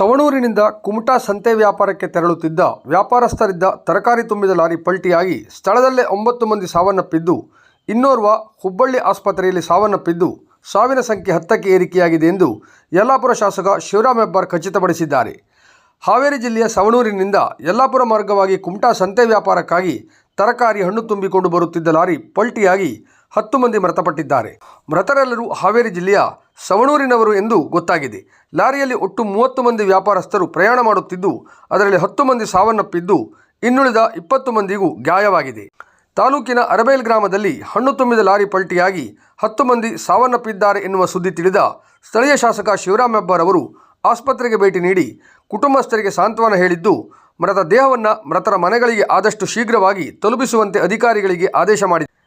ಸವಣೂರಿನಿಂದ ಕುಮಟಾ ಸಂತೆ ವ್ಯಾಪಾರಕ್ಕೆ ತೆರಳುತ್ತಿದ್ದ ವ್ಯಾಪಾರಸ್ಥರಿದ್ದ ತರಕಾರಿ ತುಂಬಿದ ಲಾರಿ ಪಲ್ಟಿಯಾಗಿ ಸ್ಥಳದಲ್ಲೇ ಒಂಬತ್ತು ಮಂದಿ ಸಾವನ್ನಪ್ಪಿದ್ದು, ಇನ್ನೋರ್ವ ಹುಬ್ಬಳ್ಳಿ ಆಸ್ಪತ್ರೆಯಲ್ಲಿ ಸಾವನ್ನಪ್ಪಿದ್ದು, ಸಾವಿನ ಸಂಖ್ಯೆ ಹತ್ತಕ್ಕೆ ಏರಿಕೆಯಾಗಿದೆ ಎಂದು ಯಲ್ಲಾಪುರ ಶಾಸಕ ಶಿವರಾಮ್ ಹೆಬ್ಬಾರ್ ಖಚಿತಪಡಿಸಿದ್ದಾರೆ. ಹಾವೇರಿ ಜಿಲ್ಲೆಯ ಸವಣೂರಿನಿಂದ ಯಲ್ಲಾಪುರ ಮಾರ್ಗವಾಗಿ ಕುಮಟಾ ಸಂತೆ ವ್ಯಾಪಾರಕ್ಕಾಗಿ ತರಕಾರಿ ಹಣ್ಣು ತುಂಬಿಕೊಂಡು ಬರುತ್ತಿದ್ದ ಲಾರಿ ಪಲ್ಟಿಯಾಗಿ ಹತ್ತು ಮಂದಿ ಮೃತಪಟ್ಟಿದ್ದಾರೆ. ಮೃತರೆಲ್ಲರೂ ಹಾವೇರಿ ಜಿಲ್ಲೆಯ ಸವಣೂರಿನವರು ಎಂದು ಗೊತ್ತಾಗಿದೆ. ಲಾರಿಯಲ್ಲಿ ಒಟ್ಟು ಮೂವತ್ತು ಮಂದಿ ವ್ಯಾಪಾರಸ್ಥರು ಪ್ರಯಾಣ ಮಾಡುತ್ತಿದ್ದು, ಅದರಲ್ಲಿ ಹತ್ತು ಮಂದಿ ಸಾವನ್ನಪ್ಪಿದ್ದು, ಇನ್ನುಳಿದ ಇಪ್ಪತ್ತು ಮಂದಿಗೂ ಗಾಯವಾಗಿದೆ. ತಾಲೂಕಿನ ಅರಬೇಲ್ ಗ್ರಾಮದಲ್ಲಿ ಹಣ್ಣು ತುಂಬಿದ ಲಾರಿ ಪಲ್ಟಿಯಾಗಿ ಹತ್ತು ಮಂದಿ ಸಾವನ್ನಪ್ಪಿದ್ದಾರೆ ಎನ್ನುವ ಸುದ್ದಿ ತಿಳಿದ ಸ್ಥಳೀಯ ಶಾಸಕ ಶಿವರಾಮ್ ಹೆಬ್ಬಾರ್ ಆಸ್ಪತ್ರೆಗೆ ಭೇಟಿ ನೀಡಿ ಕುಟುಂಬಸ್ಥರಿಗೆ ಸಾಂತ್ವನ ಹೇಳಿದ್ದು ಮೃತ ದೇಹವನ್ನು ಮೃತರ ಮನೆಗಳಿಗೆ ಆದಷ್ಟು ಶೀಘ್ರವಾಗಿ ತಲುಪಿಸುವಂತೆ ಅಧಿಕಾರಿಗಳಿಗೆ ಆದೇಶ ಮಾಡಿದ್ದಾರೆ.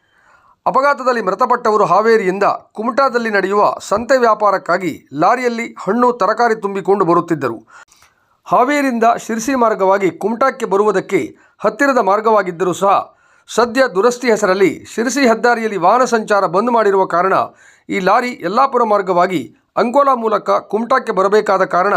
ಅಪಘಾತದಲ್ಲಿ ಮೃತಪಟ್ಟವರು ಹಾವೇರಿಯಿಂದ ಕುಮಟಾದಲ್ಲಿ ನಡೆಯುವ ಸಂತೆ ವ್ಯಾಪಾರಕ್ಕಾಗಿ ಲಾರಿಯಲ್ಲಿ ಹಣ್ಣು, ತರಕಾರಿ ತುಂಬಿಕೊಂಡು ಬರುತ್ತಿದ್ದರು. ಹಾವೇರಿಯಿಂದ ಶಿರ್ಸಿ ಮಾರ್ಗವಾಗಿ ಕುಮಟಾಕ್ಕೆ ಬರುವುದಕ್ಕೆ ಹತ್ತಿರದ ಮಾರ್ಗವಾಗಿದ್ದರೂ ಸಹ ಸದ್ಯ ದುರಸ್ತಿ ಹೆಸರಲ್ಲಿ ಶಿರಸಿ ಹೆದ್ದಾರಿಯಲ್ಲಿ ವಾಹನ ಸಂಚಾರ ಬಂದ್ ಮಾಡಿರುವ ಕಾರಣ ಈ ಲಾರಿ ಯಲ್ಲಾಪುರ ಮಾರ್ಗವಾಗಿ ಅಂಕೋಲಾ ಮೂಲಕ ಕುಮಟಾಕ್ಕೆ ಬರಬೇಕಾದ ಕಾರಣ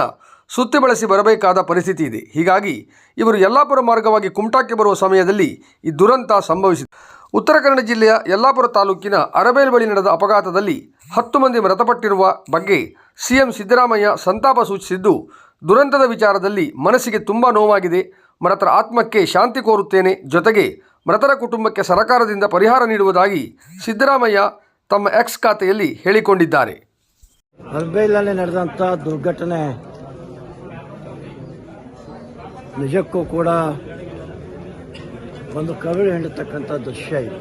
ಸುತ್ತಿ ಬಳಸಿ ಬರಬೇಕಾದ ಪರಿಸ್ಥಿತಿ ಇದೆ. ಹೀಗಾಗಿ ಇವರು ಯಲ್ಲಾಪುರ ಮಾರ್ಗವಾಗಿ ಕುಮಟಾಕ್ಕೆ ಬರುವ ಸಮಯದಲ್ಲಿ ಈ ದುರಂತ ಸಂಭವಿಸಿದೆ. ಉತ್ತರ ಕನ್ನಡ ಜಿಲ್ಲೆಯ ಯಲ್ಲಾಪುರ ತಾಲೂಕಿನ ಅರಬೇಲ್ ಬಳಿ ನಡೆದ ಅಪಘಾತದಲ್ಲಿ ಹತ್ತು ಮಂದಿ ಮೃತಪಟ್ಟಿರುವ ಬಗ್ಗೆ ಸಿಎಂ ಸಿದ್ದರಾಮಯ್ಯ ಸಂತಾಪ ಸೂಚಿಸಿದ್ದು, ದುರಂತದ ವಿಚಾರದಲ್ಲಿ ಮನಸ್ಸಿಗೆ ತುಂಬ ನೋವಾಗಿದೆ. ಮೃತರ ಆತ್ಮಕ್ಕೆ ಶಾಂತಿ ಕೋರುತ್ತೇನೆ. ಜೊತೆಗೆ ಮೃತರ ಕುಟುಂಬಕ್ಕೆ ಸರಕಾರದಿಂದ ಪರಿಹಾರ ನೀಡುವುದಾಗಿ ಸಿದ್ದರಾಮಯ್ಯ ತಮ್ಮ ಎಕ್ಸ್ ಖಾತೆಯಲ್ಲಿ ಹೇಳಿಕೊಂಡಿದ್ದಾರೆ. ಅರ್ಬೈಲಲ್ಲಿ ನಡೆದಂಥ ದುರ್ಘಟನೆ ನಿಜಕ್ಕೂ ಕೂಡ ಒಂದು ಕವಿಳು ಹಿಂಡತಕ್ಕಂಥ ದೃಶ್ಯ ಇದು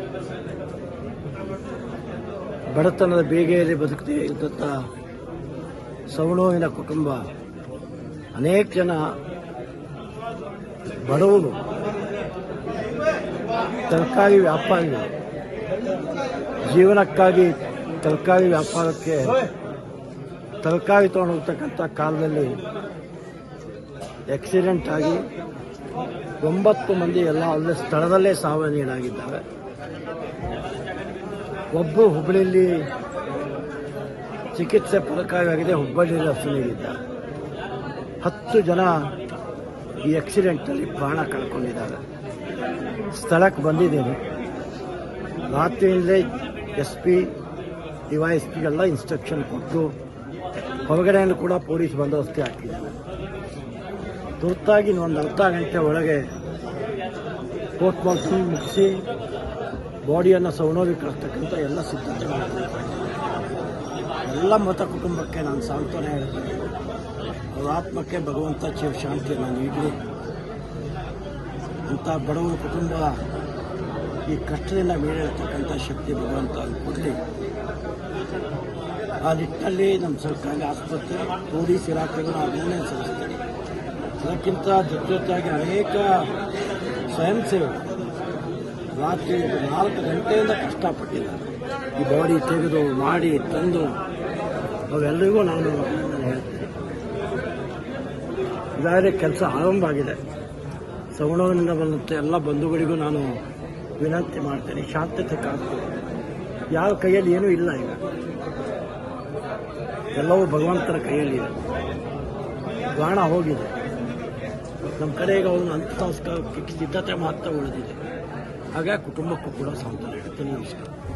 ಬಡತನದ ಬೇಗೆಯಲ್ಲಿ ಬದುಕದೇ ಇದ್ದಂಥ ಸವಣೋವಿನ ಕುಟುಂಬ ಅನೇಕ ಜನ ಬಡವರು. ತರಕಾರಿ ವ್ಯಾಪಾರಿಗಳು ಜೀವನಕ್ಕಾಗಿ ತರಕಾರಿ ವ್ಯಾಪಾರಕ್ಕೆ ತರಕಾರಿ ತೊಗೊಂಡು ಕಾಲದಲ್ಲಿ ಆಕ್ಸಿಡೆಂಟ್ ಆಗಿ ಒಂಬತ್ತು ಮಂದಿ ಎಲ್ಲ ಅಲ್ಲೇ ಸ್ಥಳದಲ್ಲೇ ಸಾವನ್ನೀಡಾಗಿದ್ದಾರೆ. ಒಬ್ಬರು ಹುಬ್ಬಳ್ಳಿಯಲ್ಲಿ ಚಿಕಿತ್ಸೆ ಫಲಕಾರಿಯಾಗಿದೆ, ಹುಬ್ಬಳ್ಳಿಯಲ್ಲಿ ಹಸುನೀಗಿದ್ದಾರೆ ಹತ್ತು ಜನ ಈ ಆಕ್ಸಿಡೆಂಟಲ್ಲಿ ಪ್ರಾಣ ಕಳ್ಕೊಂಡಿದ್ದಾರೆ. ಸ್ಥಳಕ್ಕೆ ಬಂದಿದ್ದೇನೆ. ರಾತ್ರಿಯಿಂದಲೇ ಎಸ್ ಪಿ ಡಿವೈ ಎಸ್ ಪಿಗೆಲ್ಲ ಇನ್ಸ್ಟ್ರಕ್ಷನ್ ಕೊಟ್ಟು ಹೊರಗಡೆಯನ್ನು ಕೂಡ ಪೊಲೀಸ್ ಬಂದೋಬಸ್ತಿ ಹಾಕಿದ್ದಾರೆ. ತುರ್ತಾಗಿ ಒಂದು ಅರ್ಧ ಗಂಟೆ ಒಳಗೆ. ಕೋರ್ಟ್ ಬಾಕ್ಸ್ ಮುಗಿಸಿ, ಬಾಡಿಯನ್ನು ಕಳಿಸ್ತಕ್ಕಂಥ ಎಲ್ಲ ಸಿದ್ಧತೆ ಎಲ್ಲ ಮೃತ ಕುಟುಂಬಕ್ಕೆ ನಾನು ಸಾಂತ್ವನ ಹೇಳ್ತೇನೆ. ಅವರ ಆತ್ಮಕ್ಕೆ ಭಗವಂತ ಶಿವ ಶಾಂತಿಯನ್ನು ನೀಡಲಿ ಅಂಥ ಬಡವರ ಕುಟುಂಬ ಈ ಕಷ್ಟದಿಂದ ಮೇಲಿರ್ತಕ್ಕಂಥ ಶಕ್ತಿ ಭಗವಂತ ಕೊಡಲಿ. ಆ ನಿಟ್ಟಿನಲ್ಲಿ ನಮ್ಮ ಸರ್ಕಾರಿ ಆಸ್ಪತ್ರೆ, ಪೊಲೀಸ್ ಇಲಾಖೆಗಳು ಅದನ್ನೇ ಸಲ್ಲಿಸ್ತಾರೆ. ಅದಕ್ಕಿಂತ ಜೊತೆಯಾಗಿ ಅನೇಕ ಸ್ವಯಂ ಸೇವಕರು ರಾತ್ರಿ ನಾಲ್ಕು ಗಂಟೆಯಿಂದ ಕಷ್ಟಪಟ್ಟಿದ್ದಾರೆ. ಈ ಬಾಡಿ ತೆಗೆದು ಮಾಡಿ ತಂದು ಅವೆಲ್ಲರಿಗೂ ನಾನು ಹೇಳ್ತೇನೆ. ಕೆಲಸ ಆರಂಭ ಆಗಿದೆ. ಸವಣದಿಂದ ಬಂದಂತೆ ಎಲ್ಲ ಬಂಧುಗಳಿಗೂ ನಾನು ವಿನಂತಿ ಮಾಡ್ತೇನೆ. ಶಾಂತತೆ ಕಾಣ್ತೇನೆ ಯಾವ ಕೈಯಲ್ಲಿ ಏನೂ ಇಲ್ಲ ಈಗ. ಎಲ್ಲವೂ ಭಗವಂತನ ಕೈಯಲ್ಲಿ ಬಾಣ ಹೋಗಿದೆ. ನಮ್ಮ ಕಡೆಗೆ ಅವನು ಅಂತ್ಯ ಸಂಸ್ಕಾರಕ್ಕೆ ಸಿದ್ಧತೆ ಮಾತ್ರ ಉಳಿದಿದೆ. ಹಾಗಾಗಿ ಕುಟುಂಬಕ್ಕೂ ಕೂಡ ಸಾಂತ್ವನ ಹೇಳ್ತೀನಿ. ನಮಸ್ಕಾರ.